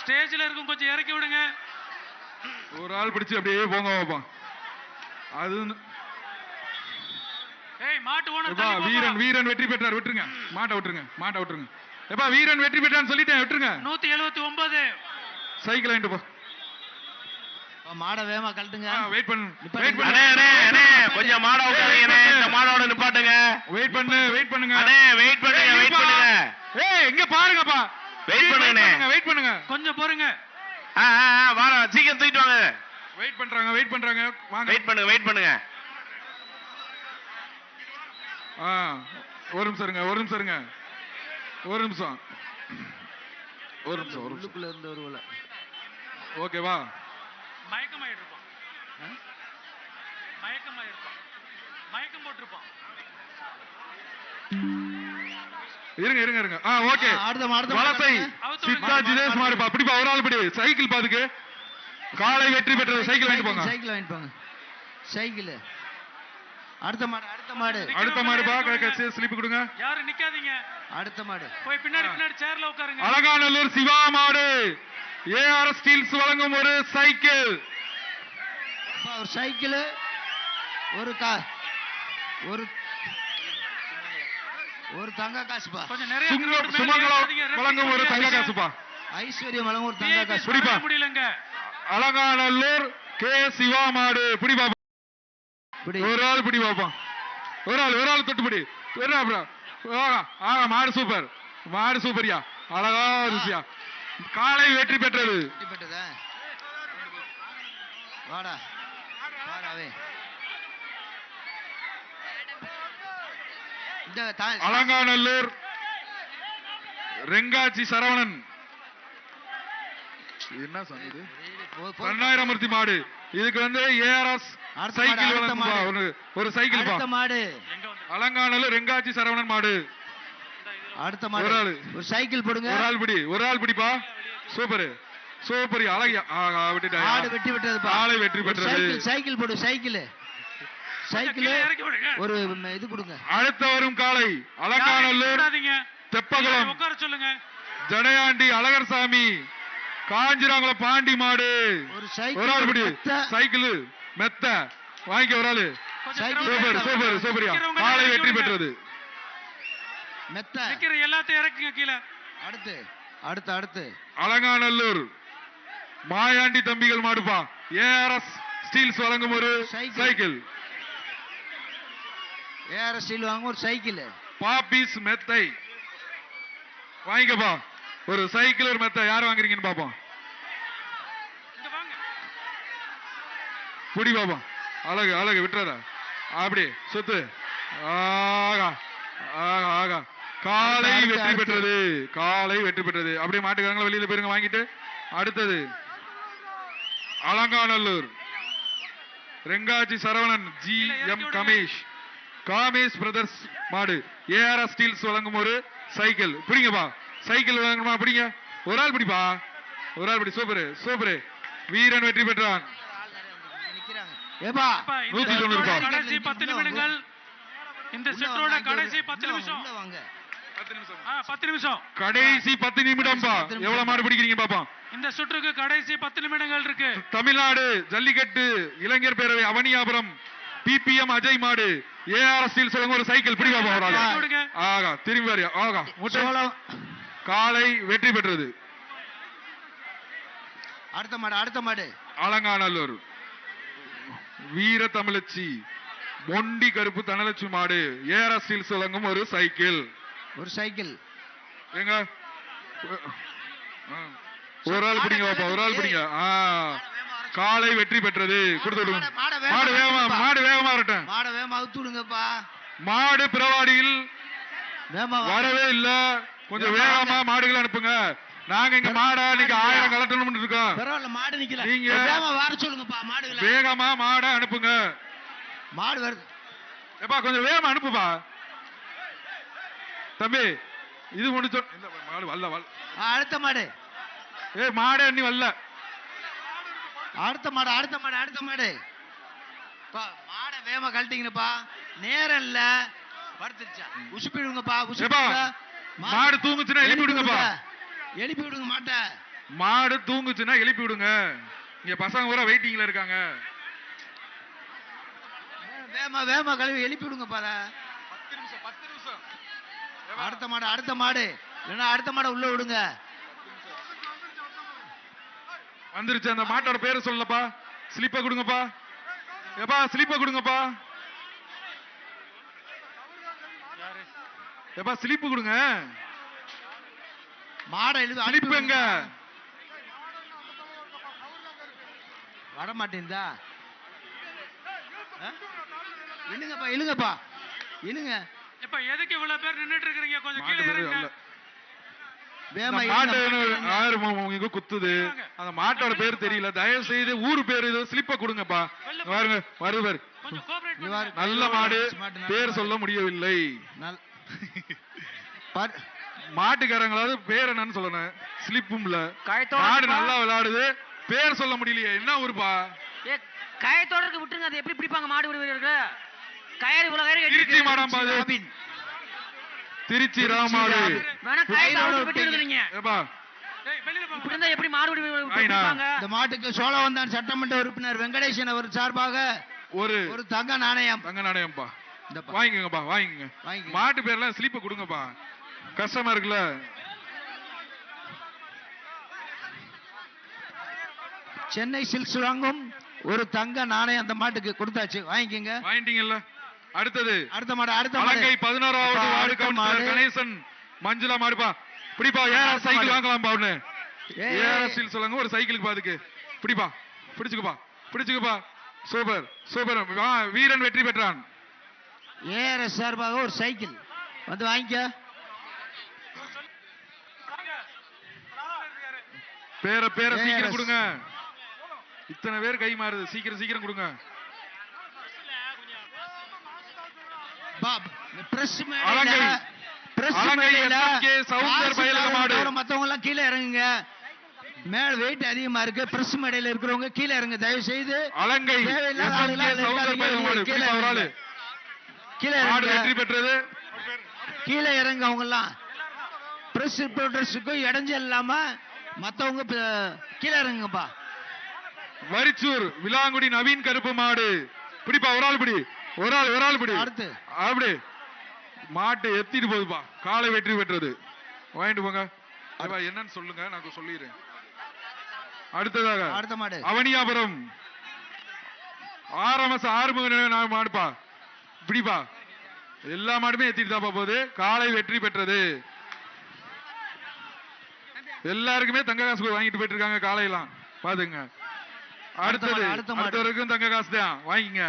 ஸ்டேஜ்ல இருக்கும் கொஞ்சம் இறக்கி விடுங்க. ஒரு ஆள் பிடிச்சு அப்படியே போங்க பாப்பா அது ஏய் மாட்டு ஓனர் வீரன் வீரன் வெற்றி பெற்றார். விட்டுருங்க. மாட்டை விட்டுருங்க மாட்டை விட்டுருங்க. எப்பா வீரன் வெற்றி பெற்றான்னு சொல்லிட்டேன் விட்டுருங்க. நூத்தி எழுபத்தி ஒன்பது. சைக்கிள் வாங்கிட்டு போ. மாட வேகமா கழட்டுங்க. வெயிட் பண்ணு. வெயிட் பண்ணு. அண்ணே அண்ணே கொஞ்சம் மாட விட்டாதீங்கண்ணே இந்த மாடோட நிப்பாட்டுங்க. வெயிட் பண்ணு வெயிட் பண்ணுங்க. அண்ணே வெயிட் பண்ணுங்க வெயிட் பண்ணுங்க. ஏய் இங்க பாருங்கப்பா வெயிட் பண்ணுங்கண்ணே வெயிட் பண்ணுங்க கொஞ்சம் பொறுங்க. ஆ ஆ ஆ, வார சீக்கிரம் தூக்கிட்டு வாங்க. வெயிட் பண்றாங்க வெயிட் பண்றாங்க. வாங்க. வெயிட் பண்ணுங்க வெயிட் பண்ணுங்க. ஆ ஒரு நிமிஷம் இருங்க ஒரு நிமிஷம் இருங்க. ஒரு நிமிஷம். ஒரு நிமிஷம் ஒரு நிமிஷம். உள்ளுக்குள்ள இருந்த ஒரு ஓகேவா மயக்கமாயிட்டு இருப்பான் மயக்கமாயிருப்பான் மயக்கம் போட்டிருப்பான் இருங்க இருங்க இருங்க. ஆ ஓகே. அவுத்து சித்தா. ஜிதேஷ் மாடுப்பா அப்படிப்பா ஒரு ஆள் படி சைக்கிள் பாதுக்கு காலை வெற்றி பெற்றது சைக்கிள் வாங்கிட்டு போங்க. சைக்கிள் வாங்கிட்டு போங்க. சைக்கிள். அடுத்த மாடு அடுத்த மாடு. அடுத்த மாடுப்பா ஸ்லிப் கொடுங்க. யாரும் நிக்காதீங்க. அடுத்த மாடு. போய் பின்னாடி பின்னாடி சேர்ல உட்காருங்க. அலங்காநல்லூர் சிவா மாடு. ஏஆர் ஸ்டீல்ஸ் வழங்கும் ஒரு சைக்கிள். ஒரு சைக்கிள் ஒரு கா ஒரு ஒரு தங்க காசுப்பா. கொஞ்சம் நிறைய வழங்கும் ஒரு தங்க. காசுப்பா. ஐஸ்வர்யம் வழங்கும் ஒரு தங்க காசு. புடிப்பா. முடியலங்க. அலங்காநல்லூர் கே சிவா மாடு பிடி பாப்பா. ஒரு ஆள் பிடி பாப்போம் ஒரு ஆள் ஒரு ஆள் தொட்டு பிடி ஒரு ஆள் அப்புறம். ஆகா, மாடு சூப்பர். மாடு சூப்பர்யா. அழகா இருந்துச்சியா. காலை வெற்றி பெற்றது. பெற்றதா? வாடா. வாடாவே இந்த தா- அலங்காநல்லூர் ரெங்காச்சி சரவணன். என்ன சொன்னது? கண்ணாயிரமூர்த்தி மாடு. இதுக்கு வந்து ஏஆர்எஸ் சைக்கிள். ஒரு சைக்கிள் மாடு. அலங்காநல்லூர் ரெங்காச்சி சரவணன் மாடு. அடுத்த மாடு. ஒரு ஆளு. ஒரு சைக்கிள் போடுங்க. ஒரு ஆள் பிடி ஒரு ஆள் பிடிப்பா. சூப்பர். சூப்பர். அழகியா ஆகா ஆடு வெட்டி விட்டதுப்பா ஆளை வெற்றி பெற்றது. சைக்கிள் போடு சைக்கிள். சைக்கிள் ஒரு இது கொடுங்க. அடுத்த வரும் காலை அலங்காநல்லூர். தெப்பகுளம் உட்கார சொல்லுங்க. ஜடையாண்டி அழகர்சாமி காஞ்சிராங்குளம் பாண்டி மாடு. ஒரு சைக்கிள் ஆள் பிடி. சைக்கிள் மெத்த. வாங்கிக்க ஒரு ஆளு. Cycle super super. சூப்பர்யா? காலை வெற்றி. பெற்றது. மெத்த. எல்லாத்தையும் இறக்குங்க கீழே. அடுத்து அடுத்து அடுத்து. அலங்காநல்லூர் மாயாண்டி தம்பிகள் மாடுப்பா. ஏஆர்எஸ் ஸ்டீல்ஸ் வழங்கும் ஒரு சைக்கிள். ஏஆர் ஸ்டீல் வாங்க ஒரு சைக்கிள் பாப்பீஸ் மெத்தை வாங்கிக்கப்பா. ஒரு சைக்கிள் ஒரு மெத்தை யார் வாங்குறீங்கன்னு பாப்போம் இங்க வாங்க. புடி பாப்போம் அழகு அழகு விட்டுறதா. அப்படி சுத்து. ஆகா ஆகா ஆகா. காலை வெற்றி. பெற்றது. காலை வெற்றி பெற்றது. அப்படியே மாட்டுக்காரங்கள வெளியில போயிருங்க வாங்கிட்டு. அடுத்தது Alanganallur. Rengachi Saravanan G M. Kamesh. Kamesh brothers மாடு. ஏஆர்எஸ் ஸ்டீல்ஸ் வழங்கும் ஒரு சைக்கிள். பிடிங்கப்பா சைக்கிள் வழங்கணுமா? பிடிங்க. ஒரு ஆள் பிடிப்பா. ஒரு ஆள் பிடி. சூப்பர். சூப்பர். வீரன் வெற்றி பெற்றான். நூத்தி தொண்ணூறு செட்டோட ரூபாய். கடைசி பத்து. நிமிடங்கள். இந்த செட்டோட கடைசி பத்து நிமிஷம். கடைசி பத்து நிமிடம். எவ்வளவு மாடு பிடிக்கிறீங்க பாப்போம் இந்த சுற்றுக்கு கடைசி பத்து நிமிடங்கள் இருக்கு. தமிழ்நாடு ஜல்லிக்கட்டு இளைஞர் பேரவை அவனியாபுரம். பிபிஎம் அஜய் மாடு ஏஆர்எஸ் ஸ்டீல்ஸ் வழங்கும் ஒரு சைக்கிள் பிடி பாப்போம் ஒரு ஆளு. இறக்கி விடுங்க. ஆகா திரும்பி வரியா? ஆகா முட்டை. சோளம் காலை வெற்றி பெற்றது. அடுத்த மாடு அடுத்த மாடு. அலங்காநல்லூர். வீர தமிழச்சி மொண்டி கருப்பு தனலட்சி மாடு ஏஆர்எஸ் ஸ்டீல்ஸ் வழங்கும் ஒரு சைக்கிள் ஒரு சைக்கிள் எங்க. ஒரு ஆள் பிடிங்க பாப்பா ஒரு ஆள் பிடிங்க. ஆ. காலை வெற்றி பெற்றது. கொடுத்து விடுங்க மாடை வேகமா மாடு வேகமா அவுத்துடுப்பா. மாடு வேகமா வரட்டும். மாடை வேகமா அவுத்து விடுங்கப்பா மாடு பிறவாடியில். வரவே இல்ல. கொஞ்சம் வேகமா. மாடுகளை அனுப்புங்க. நாங்க இங்க மாடை நீங்க ஆயிரம் கலட்டணும்னு இருக்கோம். பரவாயில்ல மாடு நிக்கல. நீங்க- வேகமா வர சொல்லுங்கப்பா மாடுகளை. வேகமா மாடை அனுப்புங்க. மாடு வருது எப்பா கொஞ்சம் வேகமா அனுப்புப்பா. தம்பி இது ஒண்ணு சொல் மாடு வரல ஆ, அடுத்த மாடு. ஏ மாடே அண்ணி வரல. அடுத்த மாடு அடுத்த மாடு அடுத்த மாடு. மாடை வேகமா கழட்டிங்கப்பா நேரம் இல்ல. படுத்துருச்சா. உசுப்பி விடுங்கப்பா உசுப்பி. மாடு தூங்குச்சுன்னா எழுப்பி விடுங்கப்பா. எழுப்பி விடுங்க மாட்டை. மாடு தூங்குச்சுன்னா எழுப்பி விடுங்க. இங்க பசங்க பூரா வெயிட்டிங்ல இருக்காங்க. வேமா வேமா கழுவி எழுப்பி விடுங்க பாரு அடுத்த மாடு அடுத்த மாடு. இல்லைன்னா அடுத்த மாடை உள்ள விடுங்க. வந்துருச்சு. அந்த மாட்டோட பேரை சொல்லப்பா ஸ்லிப்ப கொடுங்கப்பா. ஏப்பா ஸ்லிப்ப கொடுங்கப்பா. ஏப்பா ஸ்லிப்பு கொடுங்க. மாடை எழுது ஸ்லிப் எங்க? வர மாட்டேங்குதா? இழுங்கப்பா இழுங்கப்பா இழுங்க இப்ப எதுக்கு இவ்வளவு பேர் நின்னுட்டு இருக்கீங்க கொஞ்சம் கீழே பேரு குத்துது? அந்த மாட்டோட பேர் தெரியல. தயவு செய்து ஊரு பேர் இது ஸ்லிப்ப கொடுங்கப்பா. பாருங்க பாரு. நல்ல மாடு. பேர். சொல்ல முடியவில்லை. மாட்டுக்காரங்களாவது பேர் என்னன்னு சொல்லணும் ஸ்லிப்பும்ல கயத்தோட மாடு. நல்லா விளையாடுது பேர் சொல்ல முடியலையே. என்ன ஊருப்பா? ஏ கயத்தோட இருக்கு விட்டுருங்க. அது எப்படி பிடிப்பாங்க மாடு வீரர்கள் கயிறு இவ்வளவு கயிறு மாடாம்பா. திருச்சி ராமாடு மாட்டுக்கு சோழவந்தான் சட்டமன்ற உறுப்பினர் வெங்கடேசன் அவர் சார்பாக ஒரு ஒரு தங்க நாணயம். தங்க நாணயம்ப்பா. வாங்கிக்கோங்கப்பா வாங்கிக்கோங்க. வாங்கிக்கங்க. மாட்டு பேர்லாம் ஸ்லிப்ப கொடுங்கப்பா. கஷ்டமா இருக்குல்ல. சென்னை சில்க்ஸ் வாங்கும் ஒரு தங்க நாணயம் அந்த மாட்டுக்கு கொடுத்தாச்சு. வாங்கிக்கங்க. வாங்கிட்டீங்கல்ல. அடுத்தது அடுத்த மாடு அடுத்த மாடு. பதினோராவது வார்டு கவுன்சிலர் மாடு. கணேசன் மஞ்சுளா மாடுப்பா. பிடிப்பா அடுத்த சைக்கிள். வாங்கலாம்பா ஒண்ணு. ஏய், ஏஆர் ஏய். ஸ்டீல் சொல்லுங்க ஒரு சைக்கிளுக்கு பாதுக்கு பிடிப்பா பிடிச்சுக்குப்பா பிடிச்சுக்குப்பா. Super super. வீரன் வெற்றி பெற்றான். ஏஆர்எஸ் சார்பாக ஒரு சைக்கிள். வந்து வாங்கிக்க. பேர பேர சீக்கிரம். கொடுங்க. இத்தனை பேர் கை மாறுது. சீக்கிரம் சீக்கிரம் கொடுங்க. Pop press. மேடையில பிரஸ் மேடையில. மத்தவங்க எல்லாம் கீழே இறங்குங்க. மேல வெயிட் அதிகமா இருக்கு. பிரஸ் மேடையில இருக்கிறவங்க கீழே இறங்க தயவு செய்து அலங்கை கீழே வெற்றி பெற்றது. கீழே இறங்க அவங்க எல்லாம் பிரஸ் ரிப்போர்ட்டர்ஸுக்கும் இடைஞ்சல் இல்லாம மத்தவங்க கீழே இறங்குங்கப்பா. வரிச்சூர் விலாங்குடி நவீன் கருப்பு மாடு. பிடிப்பா ஒரு ஆள் பிடி. ஒரு ஆள் ஒரு ஆள் பிடி. அடுத்து. அப்படி மாட்டு எத்திட்டு போகுதுப்பா காலை வெற்றி பெற்றது. வாங்கிட்டு போங்க. என்னன்னு சொல்லுங்க. நான் சொல்லிடுறேன். அடுத்ததாக. அடுத்த மாடு. அவனியாபுரம். ஆர்எம்எஸ் ஆறுமுக நான் மாடுப்பா. பிடிப்பா. எல்லா மாடுமே எத்திட்டு தான்ப்பா போகுது. காலை வெற்றி பெற்றது. எல்லாருக்குமே தங்க காசு வாங்கிட்டு போயிட்டு இருக்காங்க காலையெல்லாம். பாத்துங்க அடுத்தது. அடுத்த. அடுத்தவருக்கும் தங்க காசு தான். வாங்கிங்க.